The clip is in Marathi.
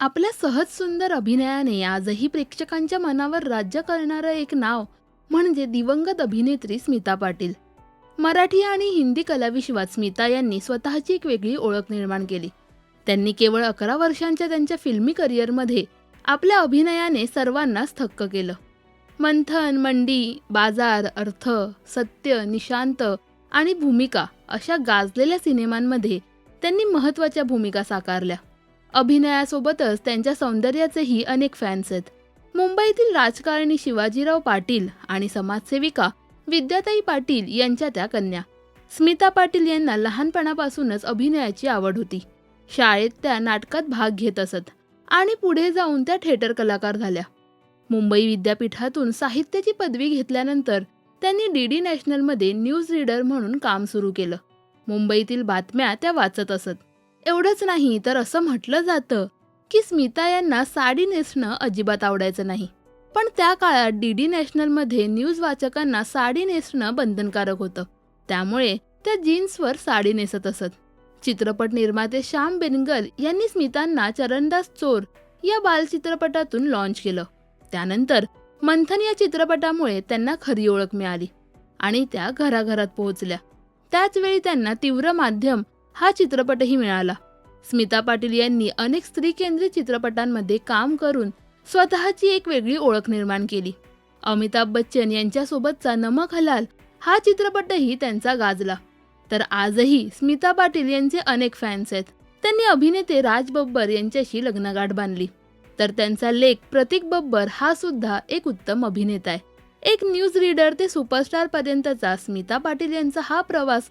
आपल्या सहज सुंदर अभिनयाने आजही प्रेक्षकांच्या मनावर राज्य करणारं एक नाव म्हणजे दिवंगत अभिनेत्री स्मिता पाटील. मराठी आणि हिंदी कलाविश्वात स्मिता यांनी स्वतःची एक वेगळी ओळख निर्माण केली. त्यांनी केवळ अकरा वर्षांच्या त्यांच्या फिल्मी करिअरमध्ये आपल्या अभिनयाने सर्वांनाच थक्क केलं. मंथन मंडी बाजार अर्थ सत्य निशांत आणि भूमिका अशा गाजलेल्या सिनेमांमध्ये त्यांनी महत्त्वाच्या भूमिका साकारल्या. अभिनयासोबतच त्यांच्या सौंदर्याचेही अनेक फॅन्स आहेत. मुंबईतील राजकारणी शिवाजीराव पाटील आणि समाजसेविका विद्याताई पाटील यांच्या त्या कन्या. स्मिता पाटील यांना लहानपणापासूनच अभिनयाची आवड होती. शाळेत त्या नाटकात भाग घेत असत आणि पुढे जाऊन त्या थिएटर कलाकार झाल्या. मुंबई विद्यापीठातून साहित्याची पदवी घेतल्यानंतर त्यांनी डी डी नॅशनलमध्ये न्यूज रीडर म्हणून काम सुरू केलं. मुंबईतील बातम्या त्या वाचत असत. एवढंच नाही तर असं म्हटलं जातं की स्मिता यांना साडी नेसणं अजिबात आवडायचं नाही. पण त्या काळात डी डी नॅशनलमध्ये न्यूज वाचकांना साडी नेसणं बंधनकारक होतं. त्यामुळे त्या जीन्सवर साडी नेसत असत. चित्रपट निर्माते श्याम बेनगल यांनी स्मितांना चरणदास चोर या बालचित्रपटातून लॉन्च केलं. त्यानंतर मंथन या चित्रपटामुळे त्यांना खरी ओळख मिळाली आणि त्या घराघरात पोहोचल्या. त्याच वेळी त्यांना तीव्र माध्यम हा चित्रपटही मिळाला. स्मिता पाटील यांनी अनेक स्त्री केंद्रित चित्रपटांमध्ये काम करून स्वतःची एक वेगळी ओळख निर्माण केली. अमिताभ बच्चन यांच्यासोबतचा नमक हलाल हा चित्रपटही त्यांचा गाजला. तर आजही स्मिता पाटील यांचे अनेक फॅन्स आहेत. त्यांनी अभिनेते राज बब्बर यांच्याशी लग्नगाठ बांधली. तर त्यांचा लेख प्रतीक बब्बर हा सुद्धा एक उत्तम अभिनेता आहे. एक न्यूज रीडर ते सुपरस्टार पर्यंतचा स्मिता पाटील यांचा हा प्रवास